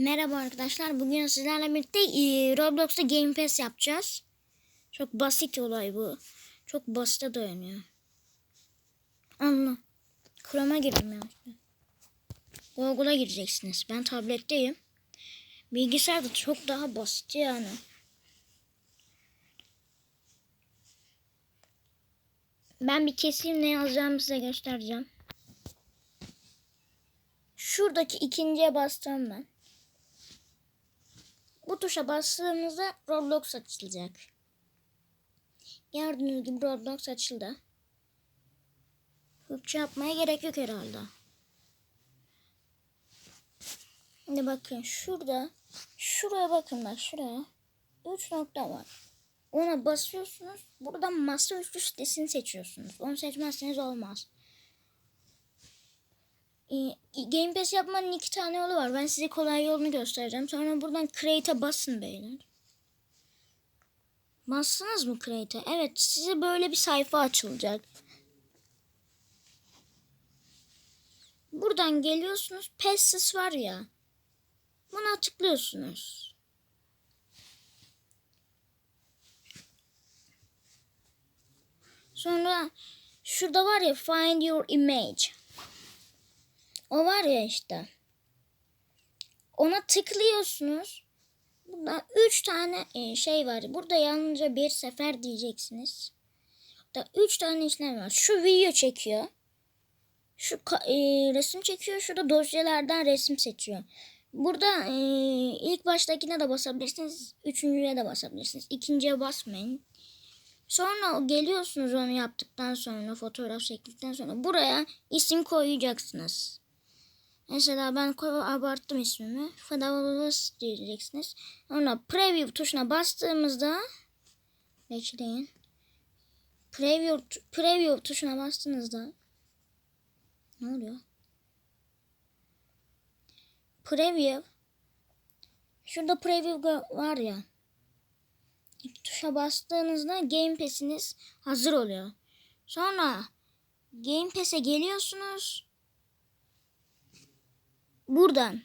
Merhaba arkadaşlar. Bugün sizlerle birlikte e, Roblox'ta Game Pass yapacağız. Çok basit olay bu. Çok basite dayanıyor. Allah. Chrome'a girdim ya. Google'a gireceksiniz. Ben tabletteyim. Bilgisayarda çok daha basit yani. Ben bir keseyim ne yazacağımı size göstereceğim. Şuradaki ikinciye bastım ben. Bu tuşa bastığımızda Roblox açılacak. Gördüğünüz gibi Roblox açıldı. Türkçe yapmaya gerek yok herhalde. Şimdi bakın şurada. Şuraya bakın bak şuraya. 3 nokta var. Ona basıyorsunuz. Buradan masaüstü sitesini seçiyorsunuz. Onu seçmezseniz olmaz. Ee, Game Pass yapmanın iki tane yolu var. Ben size kolay yolunu göstereceğim. Sonra buradan Create'e basın beyler. Bastınız mı Create'e? Evet size böyle bir sayfa açılacak. Buradan geliyorsunuz. Passes var ya. Buna tıklıyorsunuz. Sonra şurada var ya Find Your Image. O var ya işte. Ona tıklıyorsunuz. Burada üç tane e, şey var. Burada yalnızca bir sefer diyeceksiniz. Burada üç tane işlem var. Şu video çekiyor. Şu e, resim çekiyor. Şurada dosyalardan resim seçiyor. Burada e, ilk baştakine de basabilirsiniz. Üçüncüye de basabilirsiniz. İkinciye basmayın. Sonra geliyorsunuz onu yaptıktan sonra fotoğraf çektikten sonra buraya isim koyacaksınız. Mesela ben abarttım ismimi. Fadavavas diyeceksiniz. Sonra preview tuşuna bastığımızda bekleyin. Preview, preview tuşuna bastığınızda ne oluyor? Preview Şurada preview var ya. Tuşa bastığınızda Game Pass'iniz hazır oluyor. Sonra Game Pass'e geliyorsunuz buradan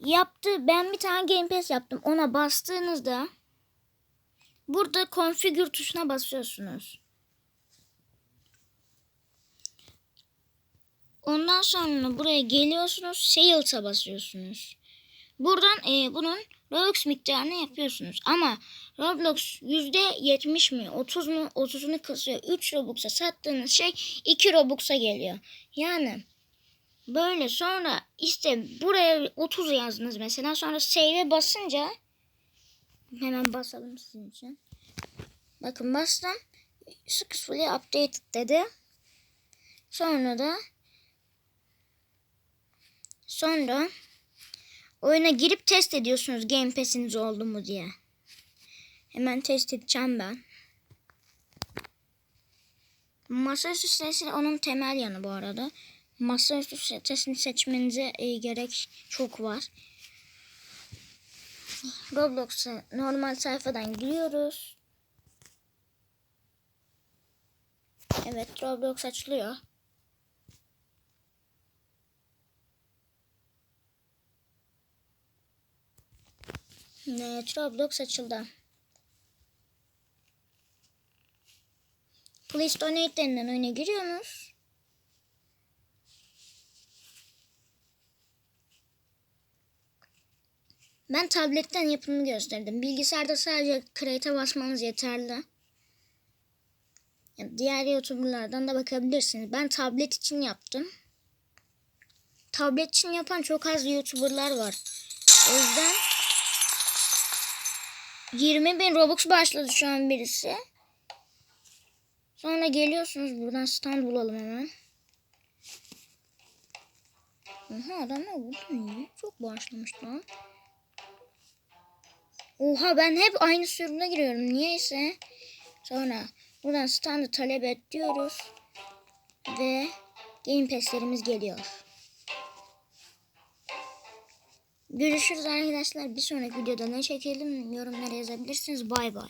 yaptı. Ben bir tane Game Pass yaptım. Ona bastığınızda burada configure tuşuna basıyorsunuz. Ondan sonra buraya geliyorsunuz. Sales'a basıyorsunuz. Buradan e, bunun Robux miktarını yapıyorsunuz. Ama Roblox %70 mi 30 mu 30'unu kısıyor. 3 Robux'a sattığınız şey 2 Robux'a geliyor. Yani Böyle sonra işte buraya 30 yazdınız mesela. Sonra save'e basınca hemen basalım sizin için. Bakın bastım. Successfully updated dedi. Sonra da sonra oyuna girip test ediyorsunuz Game Pass'iniz oldu mu diye. Hemen test edeceğim ben. Masaüstü sitesi onun temel yanı bu arada masaüstü sitesini seçmenize e, gerek çok var. Roblox'a normal sayfadan giriyoruz. Evet Roblox açılıyor. Evet Roblox açıldı. Please donate denilen oyuna giriyorsunuz. Ben tabletten yapımını gösterdim. Bilgisayarda sadece create'e basmanız yeterli. Yani diğer youtuberlardan da bakabilirsiniz. Ben tablet için yaptım. Tablet için yapan çok az youtuberlar var. O yüzden 20 bin Robux başladı şu an birisi. Sonra geliyorsunuz buradan stand bulalım hemen. Aha adamlar burada Çok başlamış lan. Oha ben hep aynı sürümde giriyorum. Niyeyse. Sonra buradan standı talep et diyoruz. Ve Game Pass'lerimiz geliyor. Görüşürüz arkadaşlar. Bir sonraki videoda ne çekelim yorumlara yazabilirsiniz. Bay bay.